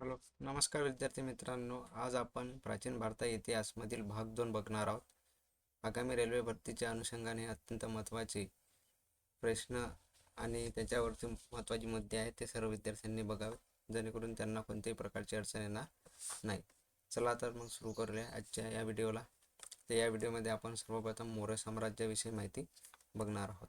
Hello नमस्कार विद्यार्थी मित्रांनो. आज आपण प्राचीन भारता इतिहासमधील भाग दोन बघणार आहोत. आगामी रेल्वे भरतीच्या अनुषंगाने अत्यंत महत्त्वाचे प्रश्न आणि त्याच्यावरती महत्त्वाचे मुद्दे आहेत ते सर्व विद्यार्थ्यांनी बघावे जेणेकरून त्यांना कोणत्याही प्रकारची अडचण येणार नाही. चला तर मग सुरू करूया आजच्या या व्हिडिओला. तर या व्हिडिओमध्ये आपण सर्वप्रथम मौर्य साम्राज्याविषयी माहिती बघणार आहोत.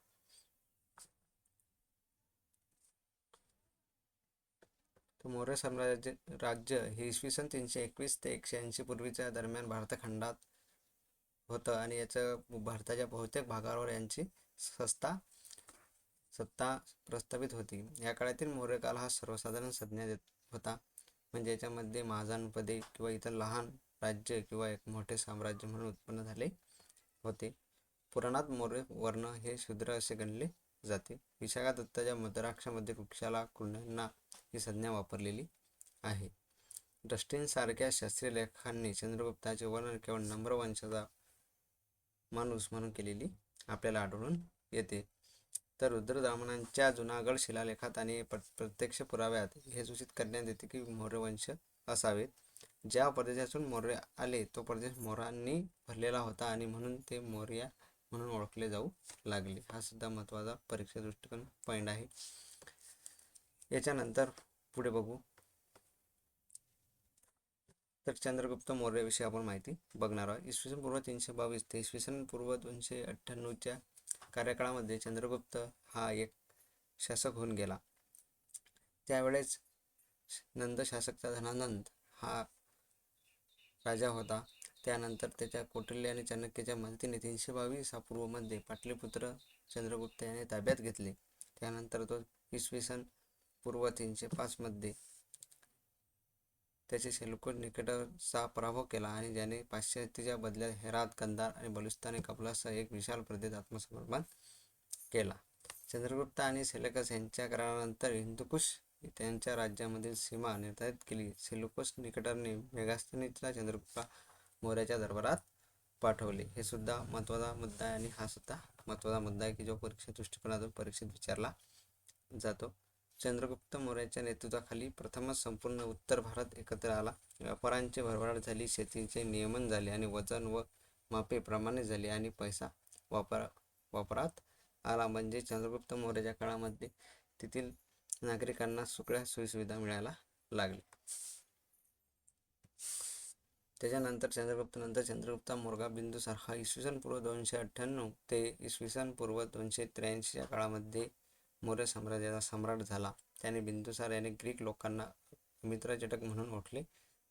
मौर्य साम्राज्य राज्य हे इसवी सन तीनशे एकवीस ते एकशे ऐंशी पूर्वीच्या दरम्यान भारतखंडात होतं आणि याचं भारताच्या बहुतेक भागावर यांची सत्ता सत्ता प्रस्थापित होती. या काळातील मौर्य काल हा सर्वसाधारण संज्ञा देत होता. म्हणजे याच्यामध्ये महाजनपदे किंवा इतर लहान राज्य किंवा एक मोठे साम्राज्य म्हणून उत्पन्न झाले होते. पुराणात मौर्य वर्ण हे शूद्र असे गणले जाते. विशाखा दत्ताच्या मद्राक्षामध्ये वृक्षाला कुंड्यांना ही संज्ञा वापरलेली आहे. डस्टिनसारख्या शास्त्रीय लेखांनी चंद्रगुप्ताचे वर्णन केवळ नम्र वंशाचा माणूस म्हणून केलेली आपल्याला आढळून येते. तर रुद्रदामनांच्या जुनागड शिलालेखात आणि प्र प्रत्यक्ष पुराव्यात हे सूचित करण्यात येते की मौर्यवंश असावेत ज्या प्रदेशातून मौर्य आले तो प्रदेश मोरांनी भरलेला होता आणि म्हणून ते मौर्य म्हणून ओळखले जाऊ लागले. हा सुद्धा महत्त्वाचा परीक्षा दृष्टिकोन पॉईंट आहे. याच्यानंतर पुढे बघू. तर चंद्रगुप्त मौर्याविषयी आपण माहिती बघणार आहोत. इसवी सन पूर्व तीनशे बावीस ते इसवी सन पूर्व दोनशे अठ्ठ्याण्णवच्या कार्यकाळामध्ये चंद्रगुप्त हा एक शासक होऊन गेला. त्यावेळेस नंद शासकचा धनानंद हा राजा होता. त्यानंतर त्याच्या कौटिल्य आणि चाणक्याच्या मदतीने तीनशे बावीस पूर्वमध्ये पाटलीपुत्र चंद्रगुप्त याने ताब्यात घेतले. त्यानंतर तो इसवी सन पूर्व तीनशे पाचमध्ये त्याचे सेल्युकोड निकटचा पराभव केला आणि ज्याने पाश्चात्यच्या बदल्यात हेरात कंदार आणि बलुस्तानी कपलासह एक विशाल प्रदेश आत्मसमर्पण केला. चंद्रगुप्त आणि सेलेकस यांच्या करारानंतर हिंदुकुश त्यांच्या राज्यामधील सीमा निर्धारित केली. सेल्युकस निकटरने मेगास्थनीला चंद्रगुप्ता मौर्याच्या दरबारात पाठवले. हे सुद्धा महत्त्वाचा मुद्दा आहे आणि हा सुद्धा महत्त्वाचा मुद्दा आहे की जो परीक्षा दृष्टिकोनातून परीक्षेत विचारला जातो. चंद्रगुप्त मौर्याच्या नेतृत्वाखाली प्रथमच संपूर्ण उत्तर भारत एकत्र आला. व्यापारांची भरभराट झाली शेतीचे नियमन झाले आणि वजन व मापे प्रमाणे झाले आणि पैसा वापर वापरात आला. म्हणजे चंद्रगुप्त मौर्याच्या काळामध्ये तेथील नागरिकांना सगळ्या सोयीसुविधा मिळायला लागल्या. त्याच्यानंतर चंद्रगुप्त नंतर चंद्रगुप्ता मोरगा बिंदुसार हा इसवी सन पूर्व दोनशे अठ्ठ्याण्णव ते इसवी सन पूर्व दोनशे त्र्याऐंशीच्या काळामध्ये मौर्य साम्राज्याचा सम्राट झाला. त्याने बिंदुसार याने ग्रीक लोकांना मित्रचटक म्हणून ओळखले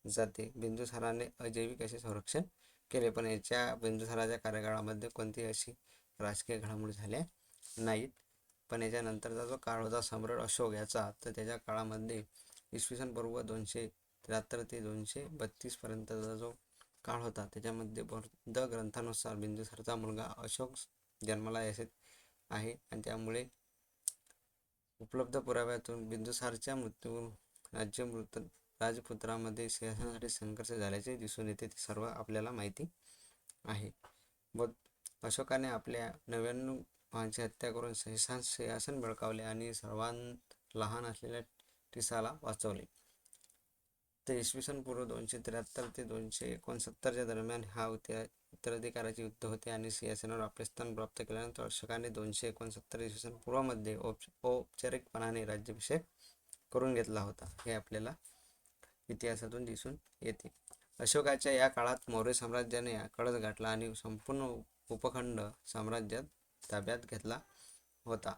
जाते. बिंदुसाराने अजैविक असे संरक्षण केले पण याच्या बिंदुसाराच्या कार्यकाळामध्ये कोणती अशी राजकीय घडामोडी झाल्या नाहीत. पण याच्यानंतरचा जो काळ होता सम्राट अशोक याचा तर त्याच्या काळामध्ये इसवी सन पूर्व दोनशे त्र्याहत्तर ते दोनशे बत्तीसपर्यंतचा जो काळ होता त्याच्यामध्ये बौद्ध ग्रंथानुसार बिंदुसारचा मुलगा अशोक जन्माला येत आहे आणि त्यामुळे उपलब्ध पुराव्यातून बिंदुसारच्या मृत्यू राज्य मृत राजपुत्रामध्ये सिंहासनासाठी संघर्ष झाल्याचे दिसून येते ते सर्व आपल्याला माहिती आहे. व अशोकाने आपल्या नव्याण्णव भावांची हत्या करून सिंहासन सिंहासन बळकावले आणि सर्वांत लहान असलेल्या टिसाला वाचवले. तर इसवी सन पूर्व दोनशे त्र्याहत्तर ते दोनशे एकोणसत्तरच्या दरम्यान हा उत्तराधिकाराचे युद्ध होते आणि सिंहासनावर आपले स्थान प्राप्त केल्यानंतर अशोकाने दोनशे एकोणसत्तर इसवी सन पूर्वमध्ये औप औपचारिकपणाने राज्याभिषेक करून घेतला होता. हे आपल्याला इतिहासातून दिसून येते. अशोकाच्या या काळात मौर्य साम्राज्याने कळस गाठला आणि संपूर्ण उपखंड साम्राज्यात ताब्यात घेतला होता.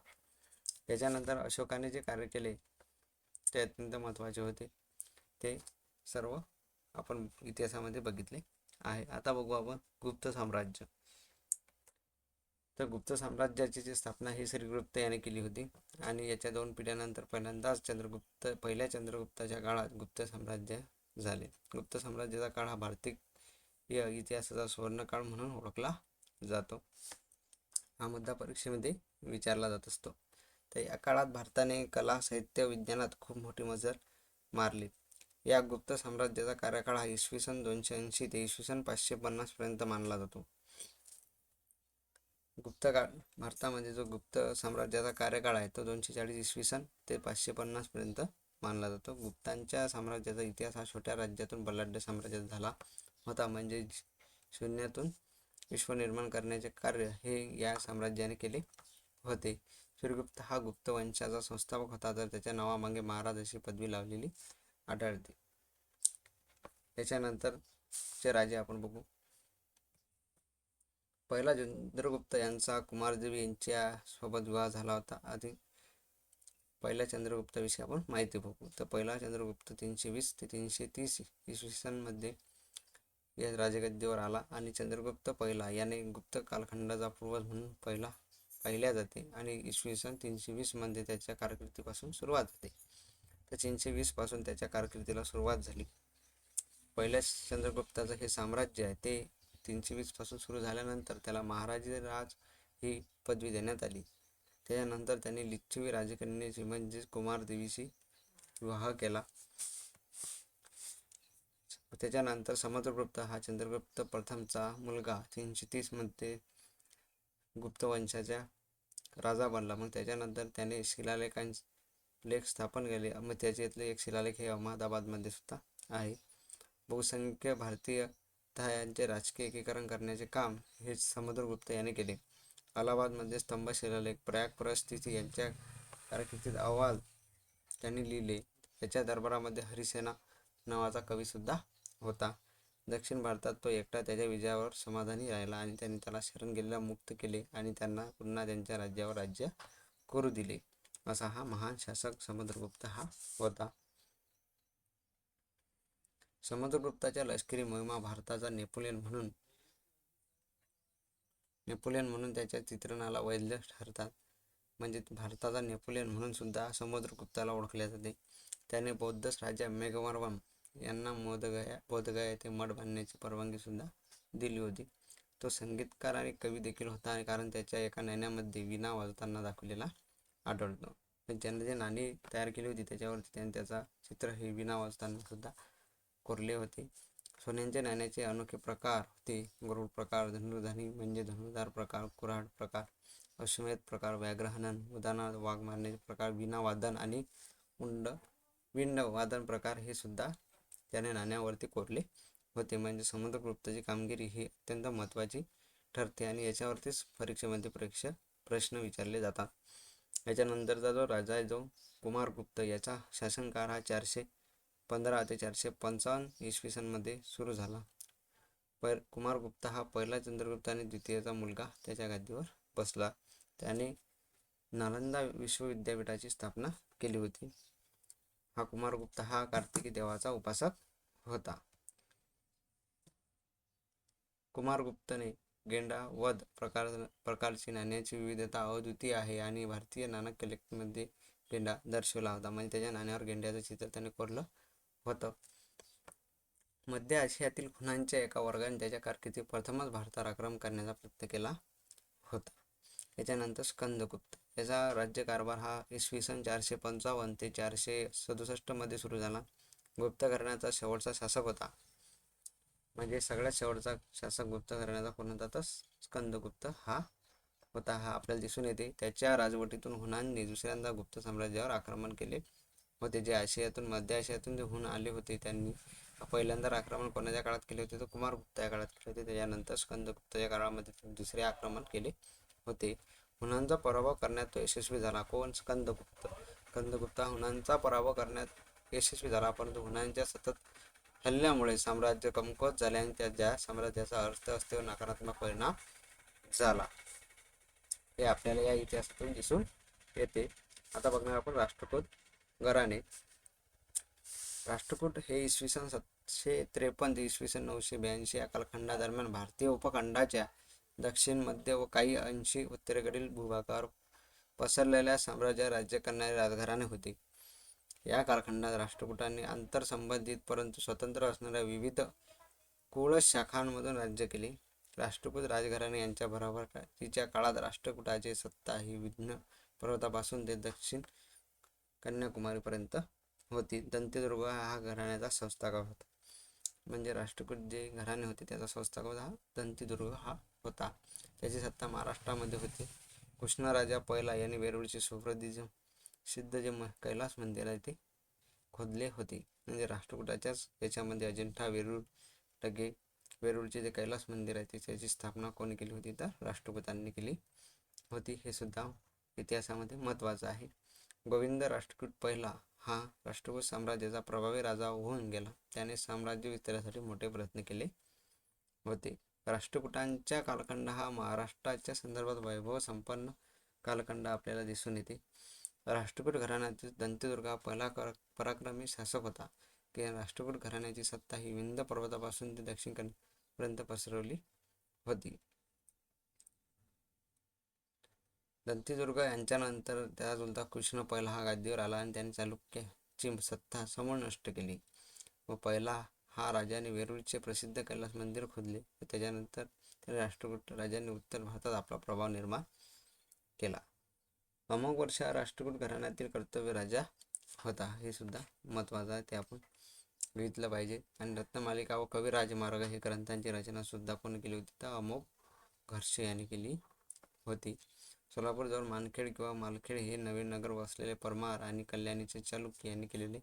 त्याच्यानंतर अशोकाने जे कार्य केले ते अत्यंत महत्त्वाचे होते. ते सर्व आपण इतिहासामध्ये बघितले आहे. आता बघू आपण गुप्त साम्राज्य. तर गुप्त साम्राज्याची जी स्थापना ही श्रीगुप्त याने केली होती आणि याच्या दोन पिढ्यानंतर पहिल्यांदाच चंद्रगुप्त पहिल्या चंद्रगुप्ताच्या काळात गुप्त साम्राज्य झाले. गुप्त साम्राज्याचा काळ हा भारतीय इतिहासाचा सुवर्णकाळ म्हणून ओळखला जातो. हा मुद्दा परीक्षेमध्ये विचारला जात असतो. तर या काळात भारताने कला साहित्य विज्ञानात खूप मोठी मजल मारली. या गुप्त साम्राज्याचा कार्यकाळ हा इसवी सन दोनशे ऐंशी ते इसवी सन पाचशे पन्नास पर्यंत मानला जातो. गुप्त काळ भारतामध्ये जो गुप्त साम्राज्याचा कार्यकाळ आहे तो दोनशे चाळीस इसवी सन ते पाचशे पन्नास पर्यंत मानला जातो. गुप्तांच्या साम्राज्याचा इतिहास हा छोट्या राज्यातून बलाढ्य साम्राज्यात झाला होता. म्हणजे शून्यातून विश्व निर्माण करण्याचे कार्य हे या साम्राज्याने केले होते. श्रीगुप्त हा गुप्त वंशाचा संस्थापक होता. तर त्याच्या नावामागे महाराज अशी पदवी लावलेली आढळते. त्याच्यानंतरचे राजे आपण बघू. पहिला चंद्रगुप्त यांचा कुमारदेवी यांच्या सोबत विवाह झाला होता. आधी पहिल्या चंद्रगुप्ताविषयी आपण माहिती बघू. तर पहिला चंद्रगुप्त तीनशे वीस ते तीनशे तीस इसवी सनमध्ये या राजगद्दीवर आला आणि चंद्रगुप्त पहिला याने गुप्त कालखंडाचा पूर्वज म्हणून पहिला पाहिल्या जाते आणि इसवी सन तीनशे वीसमध्ये त्याच्या कारकिर्दीपासून सुरुवात होते. तर तीनशे वीसपासून त्याच्या कारकिर्दीला सुरुवात झाली. पहिल्या चंद्रगुप्ताचं हे साम्राज्य आहे ते तीनशे वीसपासून सुरू झाल्यानंतर त्याला महाराजी राज ही पदवी देण्यात आली. त्याच्यानंतर त्यांनी लिच्छवी राजकन्याची म्हणजे कुमारदेवीशी विवाह केला. त्याच्यानंतर समुद्रगुप्त हा चंद्रगुप्त प्रथमचा मुलगा तीनशे तीसमध्ये गुप्त वंशाच्या राजा बनला. मग त्याच्यानंतर त्याने शिलालेखां लेख स्थापन केले. मग त्याच्यातले एक शिलालेख हे अहमदाबादमध्ये सुद्धा आहे. बहुसंख्य भारतीय यांचे राजकीय एकीकरण करण्याचे काम हे समुद्रगुप्त याने केले. अलाहाबादमध्ये स्तंभ शिलालेख प्रयाग परिस्थिती यांच्या कारकिर्दीत अहवाल त्यांनी लिहिले. त्याच्या दरबारामध्ये हरिसेना नावाचा कवीसुद्धा होता. दक्षिण भारतात तो एकटा त्याच्या विजयावर समाधानी राहिला आणि त्यांनी त्याला शरण गेलेला मुक्त केले आणि त्यांना पुन्हा त्यांच्या राज्यावर राज्य करू दिले. असा हा महान शासक समुद्रगुप्त हा होता. समुद्रगुप्ताच्या लष्करी मोहिमा भारताचा नेपोलियन म्हणून नेपोलियन म्हणून त्याच्या चित्रणाला वैध ठरतात. म्हणजे भारताचा नेपोलियन म्हणून सुद्धा समुद्रगुप्ताला ओळखले जाते. त्याने बौद्ध राजा मेघवर्वम यांना मोदगया बोधगया येथे मठ बांधण्याची परवानगी सुद्धा दिली होती. तो संगीतकार आणि कवी देखील होता आणि कारण त्याच्या एका नाण्यामध्ये विना वाजताना दाखवलेला आढळतो. ज्याने जे नाणी तयार केली होती त्याच्यावरती त्याने त्याचा चित्र हे विना वाजताना सुद्धा कोरले होते. सोन्यांच्या नाण्याचे अनोखे प्रकार होते. गरुड प्रकार धनुर्धनी म्हणजे धनुर्धार प्रकार कुऱ्हाड प्रकार अश्वमेध प्रकार व्याघ्रहनन उदाहरणार्थ वाघ मारण्याचे प्रकार विना वादन आणि उंड विंड वादन प्रकार हे सुद्धा त्याने नाण्यावरती कोरले होते. म्हणजे समुद्रगुप्ताची कामगिरी ही अत्यंत महत्त्वाची ठरते आणि याच्यावरतीच परीक्षेमध्ये परीक्षा प्रश्न विचारले जातात. याच्यानंतरचा जो राजा आहे जो कुमारगुप्त याचा शासनकाळ हा चारशे पंधरा ते चारशे पंचावन्न इसवी सनमध्ये सुरू झाला. पै कुमारगुप्त हा पहिला चंद्रगुप्त आणि द्वितीयचा मुलगा त्याच्या गादीवर बसला. त्याने नालंदा विश्वविद्यापीठाची स्थापना केली होती. हा कुमारगुप्त हा कार्तिकी देवाचा उपासक होता. कुमारगुप्तने गेंडा वध प्रकार प्रकारची नाण्याची विविधता अद्वितीय आहे आणि भारतीय नाणक कलेक्टमध्ये गेंडा दर्शवला होता. म्हणजे त्याच्या नाण्यावर गेंड्याचं चित्र त्याने कोरलं होतं. मध्य आशियातील खुनांच्या एका वर्गाने त्याच्या कारकिर्दीत प्रथमच भारतावर आक्रमण करण्याचा प्रयत्न केला होता. याच्यानंतर स्कंदगुप्त. याचा राज्यकारभार हा इसवी सन चारशे पंचावन्न ते चारशे सदुसष्टमध्ये सुरू झाला. गुप्त घराण्याचा शेवटचा शासक होता. म्हणजे सगळ्यात शेवटचा शासक गुप्त घराण्याचा कोणता स्कंदगुप्त हा होता हा आपल्याला दिसून येते. त्याच्या राजवटीतून हुनांनी दुसऱ्यांदा गुप्त साम्राज्यावर आक्रमण केले होते. जे आशियातून मध्य आशियातून जे हुन आले होते त्यांनी पहिल्यांदा आक्रमण कोणाच्या काळात केले होते? तर कुमारगुप्त या काळात केले होते. त्याच्यानंतर स्कंदगुप्तच्या काळामध्ये दुसरे आक्रमण केले होते. हुनांचा पराभव करण्यात तो यशस्वी झाला. कोण? स्कंदगुप्त. स्कंदगुप्त हुनांचा पराभव करण्यात यशस्वी झाला परंतु हुनांच्या सतत हल्ल्यामुळे साम्राज्य कमकुवत झाले आणि त्या साम्राज्याचा अर्थव्यवस्थेवर नकारात्मक परिणाम झाला. हे आपल्याला या इतिहासातून दिसून येते. आता बघणार आपण राष्ट्रकूट घराणे. राष्ट्रकूट हे इसवी सन सातशे त्रेपन्न ते इसवी सन नऊशे ब्याऐंशी या कालखंडादरम्यान भारतीय उपखंडाच्या दक्षिण मध्य व काही अंशी उत्तरेकडील भूभागावर पसरलेल्या साम्राज्य राज्य करणारे राजघराणे होते. या कालखंडात राष्ट्रकुटाने आंतरसंबंधित परंतु स्वतंत्र असणाऱ्या विविध कुळ शाखांमधून राज्य केले. राष्ट्रकूट राजघराणे यांच्या बरोबर तिच्या काळात राष्ट्रकुटाची सत्ता ही विघ्न पर्वतापासून ते दक्षिण कन्याकुमारीपर्यंत होती. दंतेदुर्ग हा घराण्याचा संस्थागत होता. म्हणजे राष्ट्रकूट जे घराणे होते त्याचा संस्थागत हा दंतीदुर्ग हा होता. त्याची सत्ता महाराष्ट्रामध्ये होती. कृष्णराजा पहिला यांनी वेरूळची सुप्रसिद्ध सिद्ध जे म कैलास मंदिर आहे ते खोदले होते. म्हणजे राष्ट्रकूटाच्याच याच्यामध्ये अजिंठा वेरूळ टगे वेरूळचे जे कैलास मंदिर आहे ते त्याची स्थापना कोणी केली होती? तर राष्ट्रकूटांनी केली होती. हे सुद्धा इतिहासामध्ये महत्त्वाचं आहे. गोविंद राष्ट्रकूट पहिला हा राष्ट्रकूट साम्राज्याचा प्रभावी राजा होऊन गेला. त्याने साम्राज्य विस्तारासाठी मोठे प्रयत्न केले होते. राष्ट्रकूटांच्या कालखंड हा महाराष्ट्राच्या संदर्भात वैभव संपन्न कालखंड आपल्याला दिसून येते. राष्ट्रकूट घराण्यातील दंतदुर्गा पहिला पराक्रमी शासक होता. की राष्ट्रकूट घराण्याची सत्ता ही विंध्य पर्वतापासून ते दक्षिण पर्यंत पसरवली होती. दंतीदुर्ग यांच्यानंतर त्या चुलता कृष्ण पहिला हा गादीवर आला आणि त्याने चालुक्याची सत्ता समूळ नष्ट केली व पहिला हा राजाने वेरूळचे प्रसिद्ध कैलास मंदिर खोदले व त्याच्यानंतर त्याने राष्ट्रकूट राजांनी उत्तर भारतात आपला प्रभाव निर्माण केला. अमोक वर्ष हा राष्ट्रकूट घराण्यातील कर्तव्य राजा होता. हे सुद्धा महत्त्वाचं आहे. ते आपण बघितलं पाहिजे. आणि रत्नमालिका व कवी राजमार्ग हे ग्रंथांची रचना सुद्धा कोण केली होती? तर अमोघ घर्षे यांनी केली होती. सोलापूरजवळ मानखेड किंवा मालखेड हे नवीन नगर वसलेले परमार आणि कल्याणीचे चालुक्य यांनी केलेले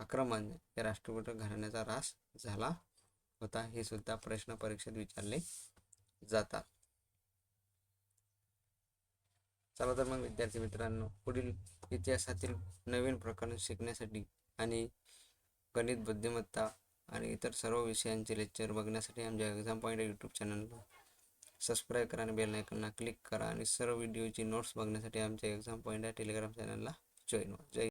आक्रमण या राष्ट्रकूट घराण्याचा ऱ्हास झाला होता. हे सुद्धा प्रश्न परीक्षेत विचारले जातात. चला तर मग विद्यार्थी मित्रांनो पुढील इतिहासातील नवीन प्रकरण शिकण्यासाठी आणि गणित बुद्धिमत्ता आणि इतर सर्व विषयांचे लेक्चर बघण्यासाठी आमच्या एक्झाम पॉईंट यूट्यूब चॅनलला सबस्क्राईब करा आणि बेल आयकनला क्लिक करा. आणि सर्व व्हिडिओची नोट्स बघण्यासाठी आमच्या एक्झाम पॉईंट या टेलिग्राम चॅनलला जॉईन व्हा. जय